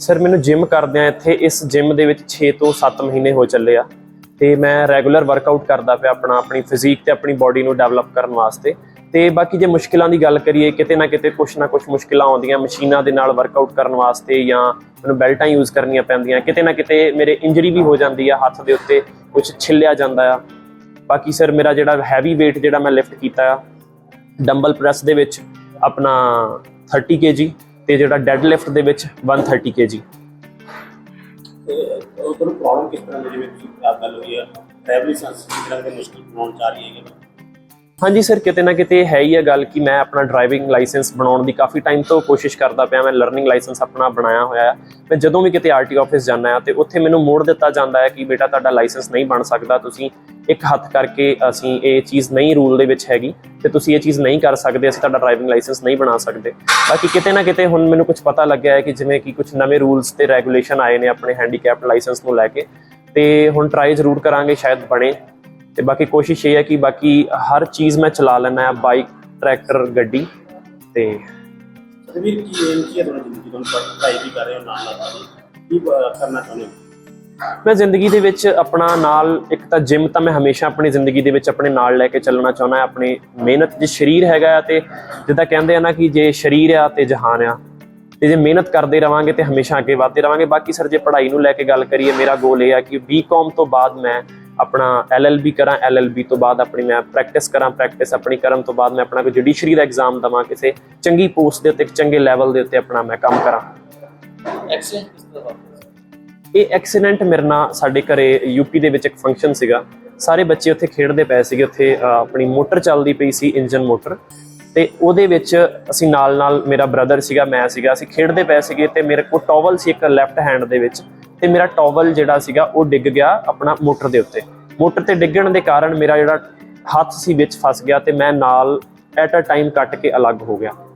Sir ਮੈਨੂੰ gym ਕਰਦਿਆਂ ਇੱਥੇ ਇਸ ਜਿਮ ਦੇ ਵਿੱਚ 6 ਤੋਂ 7 ਮਹੀਨੇ ਹੋ ਚੱਲੇ ਆ ਤੇ ਮੈਂ ਰੈਗੂਲਰ ਵਰਕਆਊਟ ਕਰਦਾ ਪਿਆ ਆਪਣਾ, ਆਪਣੀ ਫਿਜ਼ੀਕ ਤੇ ਆਪਣੀ ਬਾਡੀ ਨੂੰ ਡਿਵੈਲਪ ਕਰਨ ਵਾਸਤੇ। ਤੇ ਬਾਕੀ ਜੇ ਮੁਸ਼ਕਿਲਾਂ ਦੀ ਗੱਲ ਕਰੀਏ, ਕਿਤੇ ਨਾ ਕਿਤੇ ਕੁਛ ਨਾ ਕੁਛ ਮੁਸ਼ਕਿਲਾਂ ਆਉਂਦੀਆਂ, ਮਸ਼ੀਨਾਂ ਦੇ ਨਾਲ ਵਰਕਆਊਟ ਕਰਨ ਵਾਸਤੇ ਜਾਂ ਮੈਨੂੰ ਬੈਲਟਾਂ ਯੂਜ਼ ਕਰਨੀਆਂ ਪੈਂਦੀਆਂ, ਕਿਤੇ ਨਾ ਕਿਤੇ ਮੇਰੇ ਇੰਜਰੀ ਵੀ ਹੋ ਜਾਂਦੀ ਆ ਹੱਥ ਦੇ ਉੱਤੇ ਕੁਝ ਛਿੱਲਿਆ ਜਾਂਦਾ ਆ। ਬਾਕੀ ਸਰ ਮੇਰਾ ਜਿਹੜਾ ਹੈਵੀ weight ਜਿਹੜਾ ਮੈਂ ਲਿਫਟ ਕੀਤਾ ਆ ਡੰਬਲ ਪ੍ਰੈਸ ਦੇ ਵਿੱਚ ਆਪਣਾ 30 kg ਤੇ ਜਿਹੜਾ ਡੈਡ ਲਿਫਟ ਦੇ ਵਿੱਚ 130 kg ਤੇ ਉਹ ਤੁਹਾਨੂੰ ਪ੍ਰੋਬਲਮ ਕਿਸ ਤਰ੍ਹਾਂ ਦੀ ਜਿਵੇਂ ਤੁਸੀਂ ਆਪ ਗੱਲ ਹੋਈ ਹੈ ਟ੍ਰੈਵਲ ਲਾਇਸੈਂਸ ਕਿਸ ਤਰ੍ਹਾਂ ਦੇ ਮੁਸ਼ਕਿਲ ਬਣਾਉਣ ਜਾ ਰਹੀ ਹੈ ਹਾਂਜੀ ਸਰ ਕਿਤੇ ਨਾ ਕਿਤੇ ਹੈ ਹੀ ਹੈ ਗੱਲ ਕਿ ਮੈਂ ਆਪਣਾ ਡਰਾਈਵਿੰਗ ਲਾਇਸੈਂਸ ਬਣਾਉਣ ਦੀ ਕਾਫੀ ਟਾਈਮ ਤੋਂ ਕੋਸ਼ਿਸ਼ ਕਰਦਾ ਪਿਆ ਮੈਂ ਲਰਨਿੰਗ ਲਾਇਸੈਂਸ ਆਪਣਾ ਬਣਾਇਆ ਹੋਇਆ ਹੈ ਮੈਂ ਜਦੋਂ ਵੀ ਕਿਤੇ ਆਰਟੀ ਆਫਿਸ ਜਾਂਦਾ ਆ ਤੇ ਉੱਥੇ ਮੈਨੂੰ ਮੋੜ ਦਿੱਤਾ ਜਾਂਦਾ ਹੈ ਕਿ ਬੇਟਾ ਤੁਹਾਡਾ ਲਾਇਸੈਂਸ ਨਹੀਂ ਬਣ ਸਕਦਾ ਤੁਸੀਂ ਇੱਕ ਹੱਥ ਕਰਕੇ ਅਸੀਂ ਇਹ ਚੀਜ਼ ਨਹੀਂ ਰੂਲ ਦੇ ਵਿੱਚ ਹੈਗੀ ਤੇ ਤੁਸੀਂ ਇਹ ਚੀਜ਼ ਨਹੀਂ ਕਰ ਸਕਦੇ, ਅਸੀਂ ਤੁਹਾਡਾ ਡਰਾਈਵਿੰਗ ਲਾਇਸੈਂਸ ਨਹੀਂ ਬਣਾ ਸਕਦੇ। ਬਾਕੀ ਕਿਤੇ ਨਾ ਕਿਤੇ ਹੁਣ ਮੈਨੂੰ ਕੁਝ ਪਤਾ ਲੱਗਿਆ ਹੈ ਕਿ ਜਿਵੇਂ ਕਿ ਕੁਝ ਨਵੇਂ ਰੂਲਸ ਤੇ ਰੈਗੂਲੇਸ਼ਨ ਆਏ ਨੇ ਆਪਣੇ ਹੈਂਡੀਕੈਪਡ ਲਾਇਸੈਂਸ ਨੂੰ ਲੈ ਕੇ ਤੇ ਹੁਣ ਟਰਾਈ ਜ਼ਰੂਰ ਕਰਾਂਗੇ, ਸ਼ਾਇਦ ਬਣੇ। ਤੇ ਬਾਕੀ ਕੋਸ਼ਿਸ਼ ਇਹ ਹੈ ਕਿ ਬਾਕੀ ਹਰ ਚੀਜ਼ ਮੈਂ ਚਲਾ ਲੈਣਾ ਹੈ ਬਾਈਕ ਟਰੈਕਟਰ ਗੱਡੀ ਤੇ ਸਤਵੀਰ ਕੀ ਏਮ ਕੀ ਹੈ ਤੁਹਾਡੀ ਜ਼ਿੰਦਗੀ ਤੁਹਾਨੂੰ ਪੜ੍ਹਾਈ ਵੀ ਕਰ ਰਹੇ ਹੋ ਨਾਲ ਨਾਲ ਕੀ ਕਰਨਾ ਚਾਹੁੰਦੇ ਹੋ? ਮੈਂ ਜ਼ਿੰਦਗੀ ਦੇ ਵਿੱਚ ਆਪਣਾ ਨਾਲ ਇੱਕ ਤਾਂ ਜਿਮ ਤਾਂ ਮੈਂ ਹਮੇਸ਼ਾ ਆਪਣੀ ਜ਼ਿੰਦਗੀ ਦੇ ਵਿੱਚ ਆਪਣੇ ਨਾਲ ਲੈ ਕੇ ਚੱਲਣਾ ਚਾਹੁੰਦਾ ਆਪਣੀ ਮਿਹਨਤ ਜੇ ਸਰੀਰ ਹੈਗਾ ਆ ਤੇ ਜਿੱਦਾਂ ਕਹਿੰਦੇ ਆ ਨਾ ਕਿ ਜੇ ਸਰੀਰ ਆ ਤੇ ਜਹਾਨ ਆ। ਤੇ ਜੇ ਮਿਹਨਤ ਕਰਦੇ ਰਵਾਂਗੇ ਤੇ ਹਮੇਸ਼ਾ ਅੱਗੇ ਵਧਦੇ ਰਵਾਂਗੇ। ਬਾਕੀ ਸਰ ਜੇ ਪੜ੍ਹਾਈ ਨੂੰ ਲੈ ਕੇ ਗੱਲ ਕਰੀਏ, ਮੇਰਾ ਗੋਲ ਇਹ ਆ ਕਿ ਬੀਕਾਮ ਤੋਂ ਬਾਅਦ ਮੈਂ ਆਪਣਾ ਐਲਐਲਬੀ ਕਰਾਂ ਐਲਐਲਬੀ ਤੋਂ ਬਾਅਦ ਆਪਣੀ ਮੈਂ ਪ੍ਰੈਕਟਿਸ ਕਰਾਂ ਪ੍ਰੈਕਟਿਸ ਆਪਣੀ ਕਰਨ ਤੋਂ ਬਾਅਦ ਮੈਂ ਆਪਣਾ ਕੋਈ ਜੁਡੀਸ਼ਰੀ ਦਾ ਐਗਜ਼ਾਮ ਦਵਾਂ, ਕਿਸੇ ਚੰਗੀ ਪੋਸਟ ਦੇ ਉੱਤੇ, ਇੱਕ ਚੰਗੇ ਲੈਵਲ ਦੇ ਉੱਤੇ ਆਪਣਾ ਮੈਂ ਕੰਮ ਕਰਾਂ। ਐਕਸੀਡੈਂਟ ਕਿਸ ਤਰ੍ਹਾਂ ਇਹ ਐਕਸੀਡੈਂਟ ਮੇਰੇ ਨਾਲ ਸਾਡੇ ਘਰੇ ਯੂਪੀ ਦੇ ਵਿੱਚ ਇੱਕ ਫੰਕਸ਼ਨ ਸੀਗਾ। ਸਾਰੇ ਬੱਚੇ ਉੱਥੇ ਖੇਡਦੇ ਪਏ ਸੀਗੇ, ਉੱਥੇ ਆਪਣੀ ਮੋਟਰ ਚੱਲਦੀ ਪਈ ਸੀ ਇੰਜਨ ਮੋਟਰ ਤੇ ਉਹਦੇ ਵਿੱਚ ਅਸੀਂ ਨਾਲ ਨਾਲ ਮੇਰਾ ਬ੍ਰਦਰ ਸੀਗਾ, ਮੈਂ ਸੀਗਾ, ਅਸੀਂ ਖੇਡਦੇ ਪਏ ਸੀਗੇ ਤੇ ਮੇਰੇ ਕੋਲ ਟਾਵਲ ਸੀ ਇੱਕ ਲੈਫਟ ਹੈਂਡ ਦੇ ਵਿੱਚ। ਤੇ ਮੇਰਾ ਟਾਵਲ ਜਿਹੜਾ ਸੀਗਾ, ਉਹ ਡਿੱਗ ਗਿਆ ਆਪਣਾ ਮੋਟਰ ਦੇ ਉੱਤੇ। ਮੋਟਰ ਤੇ ਡਿੱਗਣ ਦੇ ਕਾਰਨ ਮੇਰਾ ਜਿਹੜਾ ਹੱਥ ਸੀ ਵਿੱਚ ਫਸ ਗਿਆ ਤੇ ਮੈਂ ਨਾਲ ਐਟ ਅ ਟਾਈਮ ਕੱਟ ਕੇ ਅਲੱਗ ਹੋ ਗਿਆ।